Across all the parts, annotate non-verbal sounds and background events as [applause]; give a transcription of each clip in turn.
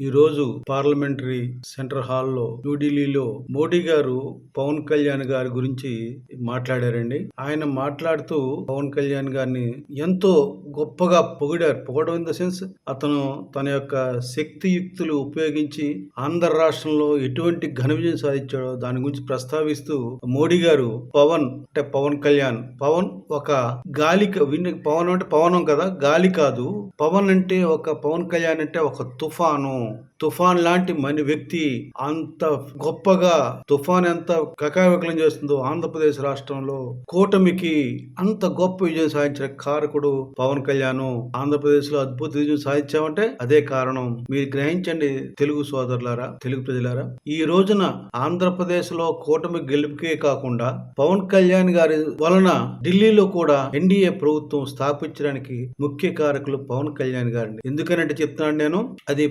ఈరోజు parliamentary centre హాల్లో న్యూఢిల్లీలో మోడీ గారు పవన్ కళ్యాణ్ గారి గురించి మాట్లాడారండి. ఆయన మాట్లాడుతూ పవన్ కళ్యాణ్ గారిని ఎంతో గొప్పగా పొగిడారు. పొగడం ఇన్ ద సెన్స్ అతను తన యొక్క శక్తియుక్తులు ఉపయోగించి ఆంధ్ర రాష్ట్రంలో ఎటువంటి ఘన విజయం సాధించాడో దాని గురించి ప్రస్తావిస్తూ మోడీ గారు పవన్ అంటే పవన్ కళ్యాణ్. పవన్ ఒక గాలి విన్ పవన్ అంటే పవనం కదా? గాలి కాదు. పవన్ అంటే ఒక పవన్ కళ్యాణ్ అంటే ఒక తుఫాను. com తుఫాన్ లాంటి మన వ్యక్తి అంత గొప్పగా తుఫాన్ ఎంత కకావికలం చేస్తుందో ఆంధ్రప్రదేశ్ రాష్ట్రంలో కూటమికి అంత గొప్ప విజయం సాధించిన కారకుడు పవన్ కళ్యాణ్. ఆంధ్రప్రదేశ్లో అద్భుత విజయం సాధించామంటే అదే కారణం. మీరు గ్రహించండి తెలుగు సోదరులారా తెలుగు ప్రజలారా. ఈ రోజున ఆంధ్రప్రదేశ్లో కూటమి గెలుపుకే కాకుండా పవన్ కళ్యాణ్ గారి వలన ఢిల్లీలో కూడా ఎన్డీఏ ప్రభుత్వం స్థాపించడానికి ముఖ్య కారకులు పవన్ కళ్యాణ్ గారిని. ఎందుకనంటే చెప్తున్నాను నేను అది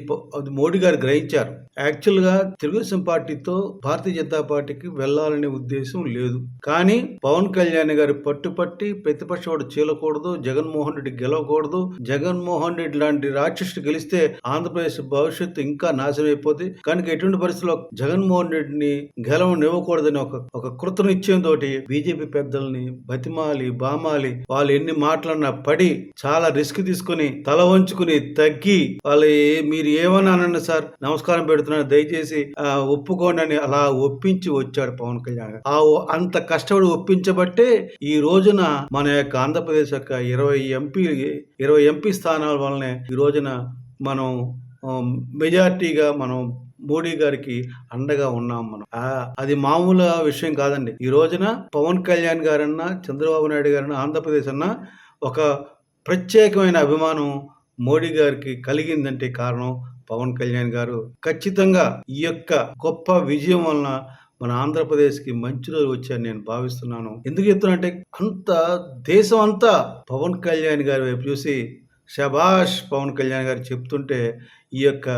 మోడీ మోడీ గారు గ్రహించారు. యాక్చువల్గా తెలుగుదేశం పార్టీతో భారతీయ జనతా పార్టీకి వెళ్ళాలనే ఉద్దేశం లేదు. కానీ పవన్ కళ్యాణ్ గారి పట్టుపట్టి ప్రతిపక్ష వాడు చీలకూడదు జగన్మోహన్ రెడ్డి గెలవకూడదు జగన్మోహన్ రెడ్డి లాంటి రాక్షసుడు గెలిస్తే ఆంధ్రప్రదేశ్ భవిష్యత్తు ఇంకా నాశనం అయిపోతుంది కనుక ఎటువంటి పరిస్థితుల్లో జగన్మోహన్ రెడ్డిని గెలవనివ్వకూడదని ఒక ఒక కృతనిశ్చయం తోటి బీజేపీ పెద్దల్ని బతిమాలి బామాలి వాళ్ళు ఎన్ని మాటలన్నా పడి చాలా రిస్క్ తీసుకుని తల వంచుకుని తగ్గి వాళ్ళు మీరు ఏమని సార్ నమస్కారం పెడుతున్నాను. దయచేసి ఒప్పుకోండి అని అలా ఒప్పించి వచ్చాడు పవన్ కళ్యాణ్ గారు. ఆ అంత కష్టపడి ఒప్పించబట్టే ఈ రోజున మన యొక్క ఆంధ్రప్రదేశ్ యొక్క ఇరవై ఎంపీ ఇరవై ఎంపీ స్థానాల వల్లనే ఈ రోజున మనం మెజార్టీగా మనం మోడీ గారికి అండగా ఉన్నాం మనం. అది మామూలు విషయం కాదండి. ఈ రోజున పవన్ కళ్యాణ్ గారన్నా చంద్రబాబు నాయుడు గారన్నా ఆంధ్రప్రదేశ్ అన్నా ఒక ప్రత్యేకమైన అభిమానం మోడీ గారికి కలిగిందంటే కారణం పవన్ కళ్యాణ్ గారు ఖచ్చితంగా ఈ యొక్క గొప్ప విజయం వలన మన ఆంధ్రప్రదేశ్కి మంచి రోజు వచ్చాయని నేను భావిస్తున్నాను. ఎందుకు చెప్తున్నానంటే అంత దేశం అంతా పవన్ కళ్యాణ్ గారి వైపు చూసి శభాష్ పవన్ కళ్యాణ్ గారు చెప్తుంటే ఈ యొక్క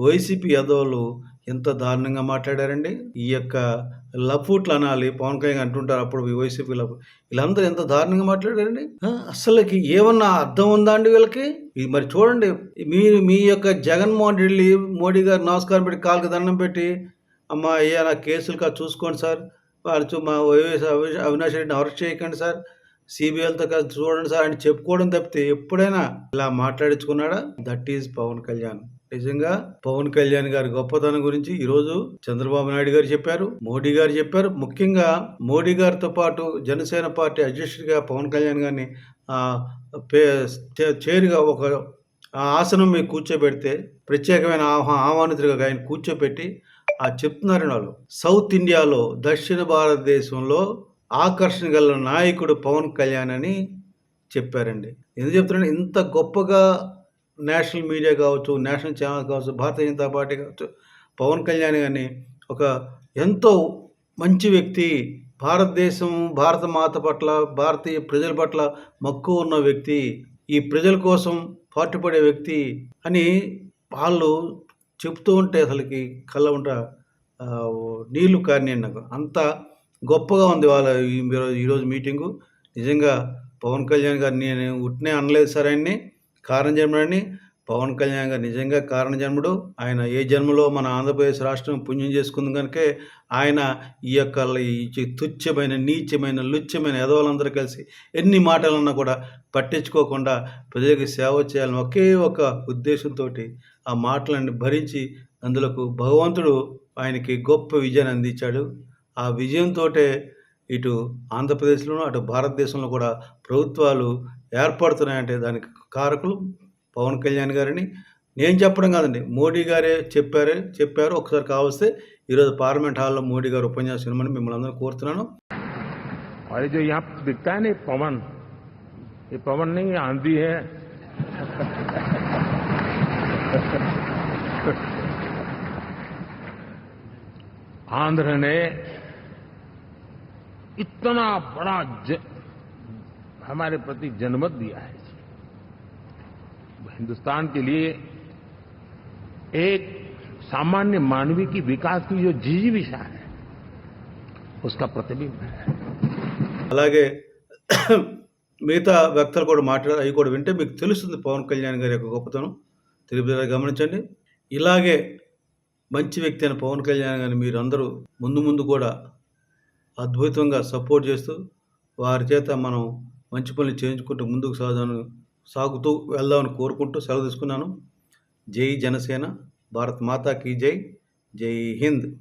వైసీపీ యాదవులు ఎంత దారుణంగా మాట్లాడారండి? ఈ యొక్క లఫూట్లు అనాలి పవన్ కళ్యాణ్ అంటుంటారు అప్పుడు వైసీపీ లఫ్ వీళ్ళందరూ ఎంత దారుణంగా మాట్లాడారండి? అసలుకి ఏమన్నా అర్థం ఉందా అండి వీళ్ళకి? ఇది మరి చూడండి మీరు మీ యొక్క జగన్మోహన్ రెడ్డి మోడీ గారు నమస్కారం పెట్టి కాళ్ళకి దండం పెట్టి అమ్మ అయ్యా నా కేసులు కాదు చూసుకోండి సార్. వాళ్ళు చూ- మా వైఎస్ అవినాష్ రెడ్డిని అరెస్ట్ చేయకండి సార్. సిబిఐలతో కాదు చూడండి సార్ అని చెప్పుకోవడం తప్పితే ఎప్పుడైనా ఇలా మాట్లాడించుకున్నాడా? That is Pawan Kalyan. నిజంగా పవన్ కళ్యాణ్ గారి గొప్పతనం గురించి ఈరోజు చంద్రబాబు నాయుడు గారు చెప్పారు మోడీ గారు చెప్పారు. ముఖ్యంగా మోడీ గారితో పాటు జనసేన పార్టీ అధ్యక్షుడిగా పవన్ కళ్యాణ్ గారిని పే- చే- చేరుగా ఒక ఆసనం మీద కూర్చోబెడితే ప్రత్యేకమైన ఆహ్వా ఆహ్వానితుడిగా ఆయన కూర్చోబెట్టి ఆ చెప్తున్నారు వాళ్ళు. సౌత్ ఇండియాలో దక్షిణ భారతదేశంలో ఆకర్షణ గల నాయకుడు పవన్ కళ్యాణ్ అని చెప్పారండి. ఎందుకు చెప్తున్నాను ఇంత గొప్పగా నేషనల్ మీడియా కావచ్చు నేషనల్ ఛానల్ కావచ్చు భారతీయ జనతా పార్టీ కావచ్చు పవన్ కళ్యాణ్ గారిని ఒక ఎంతో మంచి వ్యక్తి భారతదేశం భారత మాత పట్ల భారతీయ ప్రజల పట్ల మక్కువ ఉన్న వ్యక్తి ఈ ప్రజల కోసం పాటుపడే వ్యక్తి అని వాళ్ళు చెప్తూ ఉంటే అసలుకి కళ్ళ ఉంట నీళ్ళు కారినాయి నాకు. అంత గొప్పగా ఉంది వాళ్ళ ఈరోజు- మీటింగు. నిజంగా పవన్ కళ్యాణ్ గారిని నేను ఉట్నే అనలేదు సార్ ఆయన్ని. కారణజన్ముడని పవన్ కళ్యాణ్ గారు నిజంగా కారణజన్ముడు. ఆయన ఏ జన్మలో మన ఆంధ్రప్రదేశ్ రాష్ట్రం పుణ్యం చేసుకుంది కనుకే ఆయన ఈ యొక్క ఈ తుచ్చమైన నీచమైన లుచ్చమైన ఎదవలందరూ కలిసి ఎన్ని మాటలన్నా కూడా పట్టించుకోకుండా ప్రజలకు సేవ చేయాలని ఒకే ఒక ఉద్దేశంతో ఆ మాటలన్నీ భరించి అందులోకి భగవంతుడు ఆయనకి గొప్ప విజయాన్ని అందించాడు. ఆ విజయంతో ఇటు ఆంధ్రప్రదేశ్లోనూ అటు భారతదేశంలో కూడా ప్రభుత్వాలు ఏర్పడుతున్నాయంటే దానికి కారకులు పవన్ కళ్యాణ్ గారిని నేను చెప్పడం కాదండి మోడీ గారే చెప్పారే చెప్పారు ఒకసారి కావస్తే ఈరోజు పార్లమెంట్ హాల్లో మోడీ గారు ఉపన్యాసం ఇవ్వమని మిమ్మల్ని అందరూ కోరుతున్నాను और ये जो यहाँ दिखता है ना ये पवन ये पवन नहीं ये आंधी है आंध्र ने इतना बड़ा ज, हमारे प्रति जनमत दिया है हिंदुस्तान के लिए एक सामान्य मानवीय की विकास की जो जिजीविषा है उसका प्रतिबिंब है అలాగే [coughs] మిగతా వ్యక్తులు కూడా మాట్లాడారు అవి కూడా వింటే మీకు తెలుస్తుంది పవన్ కళ్యాణ్ గారి యొక్క గొప్పతనం తెలుగు గమనించండి ఇలాగే మంచి వ్యక్తి అయిన పవన్ కళ్యాణ్ గారిని మీరు అందరూ ముందు ముందు కూడా అద్భుతంగా సపోర్ట్ చేస్తూ వారి చేత మనం మంచి పనులు చేయించుకుంటూ ముందుకు సాగుదాను సాగుతూ వెళ్దామని కోరుకుంటూ సెలవు తీసుకున్నాను. జై జనసేన భారత్ మాతాకి జై జై హింద్.